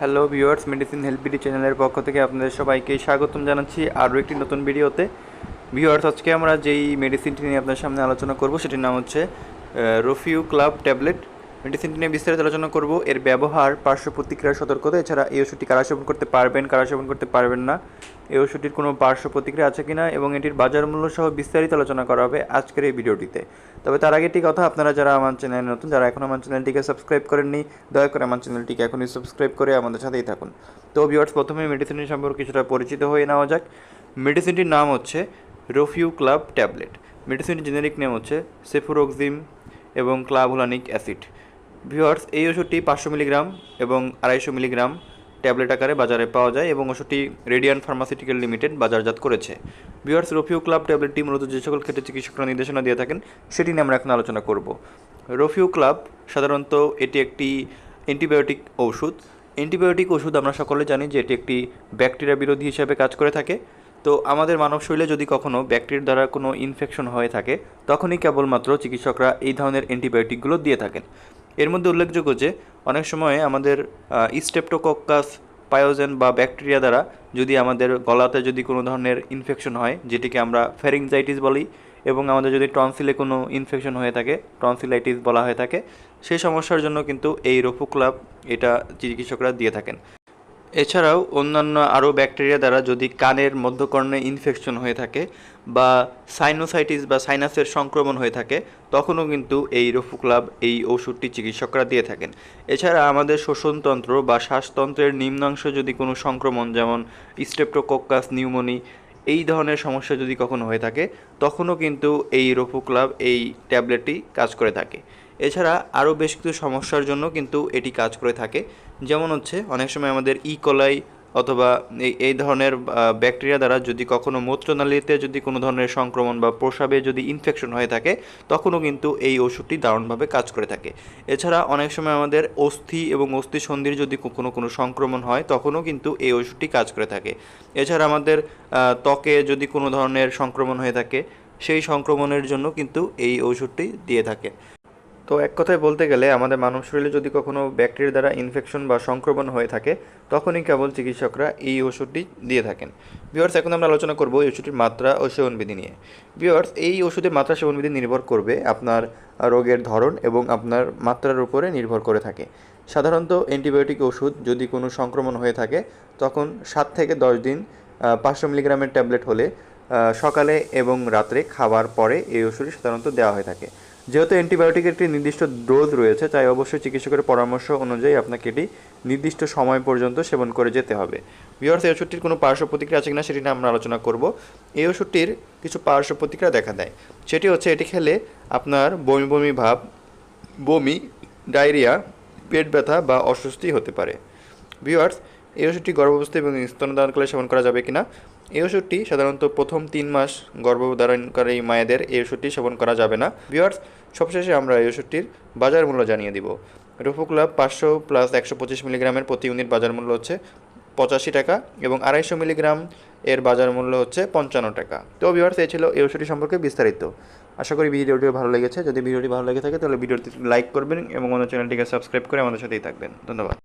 Hello viewers medicine help BD চ্যানেলের পক্ষ থেকে আপনাদের সবাইকে স্বাগতম জানাচ্ছি আরও একটি নতুন ভিডিওতে। ভিউয়ার্স আজকে আমরা যেই মেডিসিনটি নিয়ে আপনার সামনে আলোচনা করব, সেটির নাম হচ্ছে রফিউ ক্লাব ট্যাবলেট মেডিসিনটি নিয়ে বিস্তারিত আলোচনা করব। এর ব্যবহার, পার্শ্ব প্রতিক্রিয়ার সতর্কতা, এছাড়া এই ওষুধটি কারা সেবন করতে পারবেন, কারা সেবন করতে পারবেন না, এই ওষুধটির কোনো পার্শ্ব প্রতিক্রিয়া আছে কিনা এবং এটির বাজার মূল্য সহ বিস্তারিত আলোচনা করা হবে আজকের এই ভিডিওটিতে। তবে তার আগে একটি কথা, আপনারা যারা আমার চ্যানেলে নতুন, যারা এখন আমার চ্যানেলটিকে সাবস্ক্রাইব করেননি, দয়া করে আমার চ্যানেলটিকে এখনই সাবস্ক্রাইব করে আমাদের সাথেই থাকুন। তো ভিউয়ার্স প্রথমে মেডিসিনটি সম্পর্কে কিছুটা পরিচিত হয়ে নেওয়া যাক। মেডিসিনটির নাম হচ্ছে রফিউ ক্লাব ট্যাবলেট। মেডিসিনটির জেনেরিক নেম হচ্ছে সেফুরোক্সিম এবং ক্লাভোলানিক অ্যাসিড। ভিউয়ার্স, এই ওষুধটি পাঁচশো মিলিগ্রাম এবং আড়াইশো মিলিগ্রাম ট্যাবলেট আকারে বাজারে পাওয়া যায় এবং ওষুধটি রেডিয়ান ফার্মাসিউটিক্যাল লিমিটেড বাজারজাত করেছে। ভিউয়ার্স, রফিউ ক্লাব ট্যাবলেটটি মূলত যে সকল ক্ষেত্রে চিকিৎসকরা নির্দেশনা দিয়ে থাকেন, সেটি নিয়ে আমরা এখন আলোচনা করব। রফিউ ক্লাব সাধারণত এটি একটি অ্যান্টিবায়োটিক ঔষধ অ্যান্টিবায়োটিক ওষুধ আমরা সকলে জানি যে এটি একটি ব্যাকটেরিয়া বিরোধী হিসাবে কাজ করে থাকে। তো আমাদের মানব শরীরে যদি কখনো ব্যাকটেরিয়ার দ্বারা কোনো ইনফেকশন হয়ে থাকে, তখনই কেবলমাত্র চিকিৎসকরা এই ধরনের অ্যান্টিবায়োটিকগুলো দিয়ে থাকেন। এর মধ্যে উল্লেখযোগ্য যে, অনেক সময় আমাদের স্টেপটোকক্কাস পায়োজেন বা ব্যাকটেরিয়া দ্বারা যদি আমাদের গলাতে যদি কোনো ধরনের ইনফেকশন হয়, যেটিকে আমরা ফেরিংজাইটিস বলি, এবং আমাদের যদি টনসিলে কোনো ইনফেকশন হয়ে থাকে টনসিলাইটিস বলা হয়ে থাকে সেই সমস্যার জন্য কিন্তু এই রফু ক্লাব এটা চিকিৎসকরা দিয়ে থাকেন। এছাড়াও অন্যান্য আরও ব্যাকটেরিয়া দ্বারা যদি কানের মধ্যকর্ণে ইনফেকশন হয়ে থাকে বা সাইনোসাইটিস বা সাইনাসের সংক্রমণ হয়ে থাকে, তখনও কিন্তু এই রফুক্লাব এই ওষুধটি চিকিৎসকরা দিয়ে থাকেন। এছাড়া আমাদের শোষণতন্ত্র বা শ্বাসতন্ত্রের নিম্নাংশ যদি কোনো সংক্রমণ, যেমন স্টেপ্টোকক্কাস নিউমোনি এই ধরনের সমস্যা যদি কখনো হয়ে থাকে, তখনও কিন্তু এই রফুক্লাব এই ট্যাবলেটটি কাজ করে থাকে। এছাড়া আরও বেশ কিছু সমস্যার জন্য কিন্তু এটি কাজ করে থাকে। যেমন হচ্ছে, অনেক সময় আমাদের ই কলাই অথবা এই এই ধরনের ব্যাকটেরিয়া দ্বারা যদি কখনো মূত্রনালীতে যদি কোনো ধরনের সংক্রমণ বা প্রসাবে যদি ইনফেকশন হয়ে থাকে, তখনও কিন্তু এই ওষুধটি দারুণভাবে কাজ করে থাকে। এছাড়া অনেক সময় আমাদের অস্থি এবং অস্থি সন্ধির যদি কোনো কোনো সংক্রমণ হয়, তখনও কিন্তু এই ওষুধটি কাজ করে থাকে। এছাড়া আমাদের ত্বকে যদি কোনো ধরনের সংক্রমণ হয়ে থাকে, সেই সংক্রমণের জন্য কিন্তু এই ওষুধটি দিয়ে থাকে। তো এক কথায় বলতে গেলে আমাদের মানব শরীরে যদি কখনো ব্যাকটেরিয়া দ্বারা ইনফেকশন বা সংক্রমণ হয়ে থাকে, তখনই কেবল চিকিৎসকরা এই ওষুধটি দিয়ে থাকেন। বিয়ার্স এখন আমরা আলোচনা করব এই ওষুধটির মাত্রা ও সেবনবিধি নিয়ে। বিয়ার্স এই ওষুধের মাত্রা সেবনবিধি নির্ভর করবে আপনার রোগের ধরন এবং আপনার মাত্রার উপরে নির্ভর করে থাকে। সাধারণত অ্যান্টিবায়োটিক ওষুধ যদি কোনো সংক্রমণ হয়ে থাকে, তখন সাত থেকে দশ দিন পাঁচশো মিলিগ্রামের ট্যাবলেট হলে সকালে এবং রাত্রে খাবার পরে এই ওষুধটি সাধারণত দেওয়া হয়ে থাকে। যেহেতু অ্যান্টিবায়োটিকের একটি নির্দিষ্ট ডোজ রয়েছে, তাই অবশ্যই চিকিৎসকের পরামর্শ অনুযায়ী আপনাকে এটি নির্দিষ্ট সময় পর্যন্ত সেবন করে যেতে হবে। ভিওর্স এই ওষুধটির কোনো পার্শ্ব প্রতিক্রিয়া আছে কিনা সেটি নিয়ে আমরা আলোচনা করব। এই ওষুধটির কিছু পার্শ্ব প্রতিক্রিয়া দেখা দেয়। সেটি হচ্ছে, এটি খেলে আপনার বমি বমি ভাব, বমি, ডায়রিয়া, পেট ব্যথা বা অস্বস্তি হতে পারে। ভিওয়ার্স এই ওষুধটি গর্ভাবস্থা এবং স্তনদানকালে সেবন করা যাবে কিনা? এই ওষুধটি সাধারণত প্রথম তিন মাস গর্ভধারণকারী মায়েদের এই ওষুধটি সেবন করা যাবে না। ভিওয়ার্স সবশেষে আমরা এই ওষুধটির বাজার মূল্য জানিয়ে দিব। রুফুক্লাব পাঁচশো প্লাস একশো পঁচিশ মিলিগ্রামের প্রতি ইউনিট বাজার মূল্য হচ্ছে পঁচাশি টাকা এবং আড়াইশো মিলিগ্রাম এর বাজার মূল্য হচ্ছে পঞ্চান্ন টাকা। তো ভিওয়ার্স এই ছিল এই ওষুধটি সম্পর্কে বিস্তারিত। আশা করি ভিডিওটি ভালো লেগেছে। যদি ভিডিওটি ভালো লেগে থাকে, তাহলে ভিডিওটি লাইক করবেন এবং আমাদের চ্যানেলটিকে সাবস্ক্রাইব করে আমাদের সাথেই থাকবেন। ধন্যবাদ।